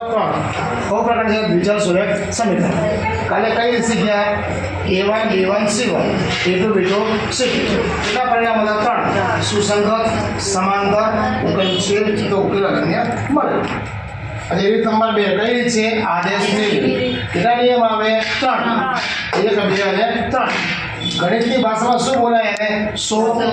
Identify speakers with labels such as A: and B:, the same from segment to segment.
A: ત્રણ છે દ્વિચલ સુરેખ સમીકરણ કાલે કઈ શીખ્યા? A one A one C one A two B two C કેટલા પરિણામ હતા? ત્રણ. સુસંગત સમાંતર ઉકેલ તો ઉકેલ અનન્ય મળે અને રીત નંબર બે, કઈ રીત છે? આદેશની રીત. કેટલા નિયમ આવે? ત્રણ. એક, બે અને ત્રણ. ગણિતની ભાષામાં શું બોલાય એને? સોપાન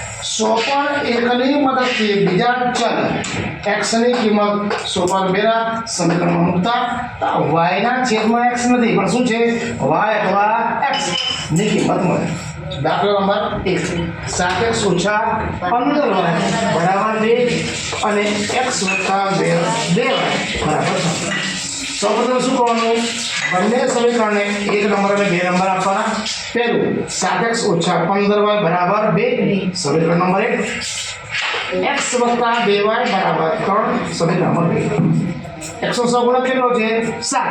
A: સોપાન એકની મદદથી બીજા ચલ એક્સની કિંમત સોપાન બેના સમીકરણમાં મૂકતા. વાયના છેદમાં એક્સ નથી, પણ શું છે? વાય અથવા એક્સની કિંમત મળે. દાખલો નંબર એક. સાત એક્સ ઓછા પંદર વાય બરાબર બે અને એક્સ વત્તા બે બે વાય બરાબર. સૌપ્રથમ શું કરવાનું? બંને સમીકરણને એક નંબર અને બે નંબર આપવાના. પહેલું સાત એક્સ ઓછા પંદર વાય બરાબર બે સમીકરણ નંબર એક એક્સ વત્તા બે વાય બરાબર ત્રણ સમીકરણ નંબર બે એકસો સગુણક કેટલો છે સાત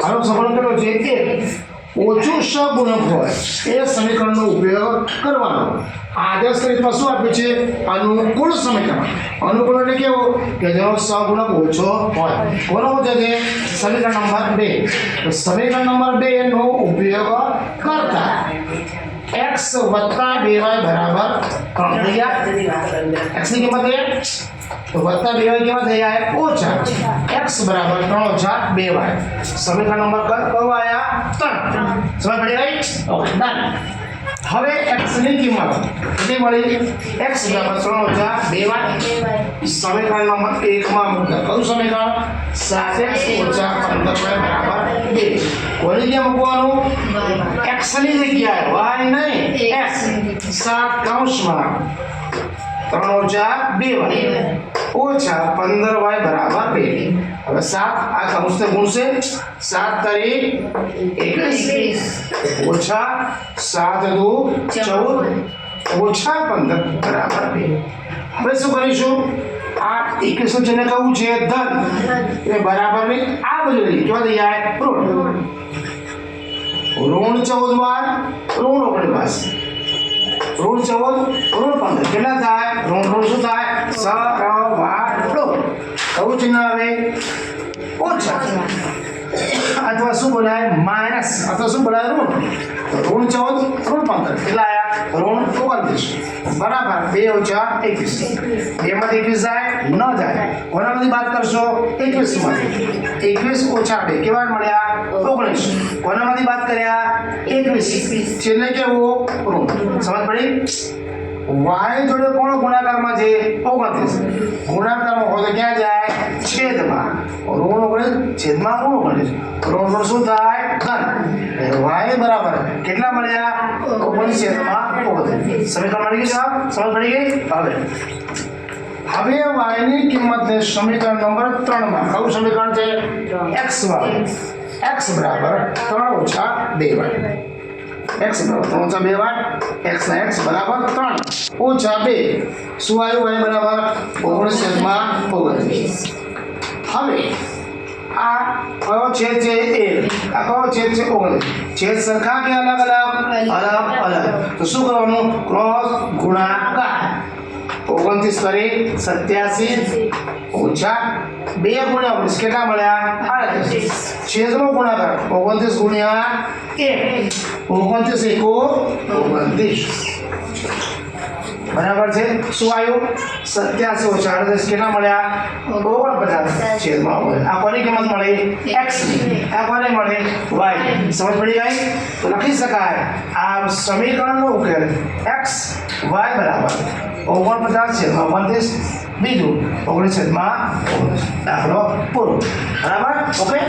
A: આનો સગુણક કેટલો છે એક ઓછું સગુણક હોય એ સમીકરણનો ઉપયોગ કરવાનો આદર્શ રીતમાં શું આપ્યું છે અનુકૂળ સમીકરણ અનુકૂળ એટલે કેવું કે જેનો સગુણક ઓછો હોય કોનો ઓછો છે સમીકરણ નંબર બે તો સમીકરણ નંબર બે નો ઉપયોગ કરતા x વત્તા બે વાય બરાબર ત્રણ થઈ ગયા x ની કિંમત એ તો વત્તા બે વાય કેવા થઈ જાય ઓછા x બરાબર ત્રણ ઓછા બે વાય સમીકરણ નંબર ક- કયો આયા ત્રણ સમજ પડી રાઈટ ઓકે ડન હવે x ની કિંમત કેટલી મળી x બરાબર ત્રણ ઓછા બે વાય સમીકરણ નંબર એકમાં મૂકતા કયું સમીકરણ સાત એક્સ ઓછા પંદર વાય બરાબર બે કોની જગ્યાએ મૂકવાનું x ની જગ્યાએ y નહીં x સાત કૌંસમાં ત્રણ ઓછા બે વાય ઓછા પંદર વાય બરાબર બે. હવે સાત આ કૌંસને ગુણશે સાત તરી એકવીસ. ઓછા સાત દુ ચૌદ. ઓછા પંદર બરાબર બે. હવે શું કરીશું? આ એકવીસ જેને કહું છે ધન. એ બરાબર બે આ બધું લઈ થઈ જાય ઋણ. ઋણ. ચૌદ વાર ઋણ ઓગણીસ ઋણ ચૌદ ઋણ પંદર. કેટલા થાય? ઋણ ઋણ શું થાય? સ ર વા ડો કયું ચિહ્ન આવે? ઓછા અથવા શું બોલાય? માઇનસ. અથવા શું બોલાય? ઋણ ઋણ ચૌદ ઋણ પંદર. કેટલા ઋણ ઓગણત્રીસ બરાબર, બે ઓછા એકવીસ. બેમાંથી એકવીસ જાય, ન જાય. કોનામાંથી બાદ કરશો? એકવીસમાંથી એકવીસ ઓછા બે. કેવા મળ્યા? ઓગણીસ. કોનામાંથી બાદ કર્યા? એકવીસ. છેલ્લે કેવું? ઋણ. સમજ પડી? વાય જોડે કોણ ગુણાકારમાં છે? ઓગણત્રીસ. ગુણાકારમાં હોય તો ક્યાં જાય? છેદમાં. ઋણ ઓગણીસ, છેદમાં ઋણ ઓગણીસ. ઋણ શું થાય? ધન વાય બરાબર કેટલા મળ્યા ઓગણીસ છેદમાં ઓગણત્રીસ સમીકરણ મળી ગયું જવાબ સમજ પડી ગઈ હવે હવે વાયની કિંમતને સમીકરણ નંબર ત્રણમાં કયું સમીકરણ છે એક્સ વાય એક્સ બરાબર ત્રણ ઓછા બે વાય એક્સ બરાબર ત્રણ ઓછા બે વાર એક્સ ના એક્સ બરાબર ત્રણ ઓછા બે શું આવ્યું વાય બરાબર ઓગણીસ છેદમાં ઓગણત્રીસ હવે આ કયો છેદ છે એ આ કયો છેદ છે ઓગણત્રીસ છેદ સરખા કે અલગ અલગ અલગ અલગ તો શું કરવાનું ક્રોસ ગુણાકાર ઓગણત્રીસ કરી સત્યાસી ઓછા બે ગુણ્યા ઓગણીસ કેટલા મળ્યા આડત્રીસ છેદનો ગુણાકાર ઓગણત્રીસ ગુણ્યા એક ઓગણત્રીસ એકો ઓગણત્રીસ બરાબર છે? શું આવ્યું? સત્યાસી આડત્રીસ કેટલા મળ્યા? ઓગણપચાસ છેદમાં મળે આ કોની કિંમત મળે? એક્સ આ કોને મળે? વાય સમજ પડી ગઈ? તો લખી શકાય. આ સમીકરણનો ઉકેલ એક્સ વાય બરાબર. ઓગણપચાસ છેદમાં ઓગણત્રીસ બીજું ઓગણીસ છેદમાં દાખલો પૂરો. બરાબર? ઓકે?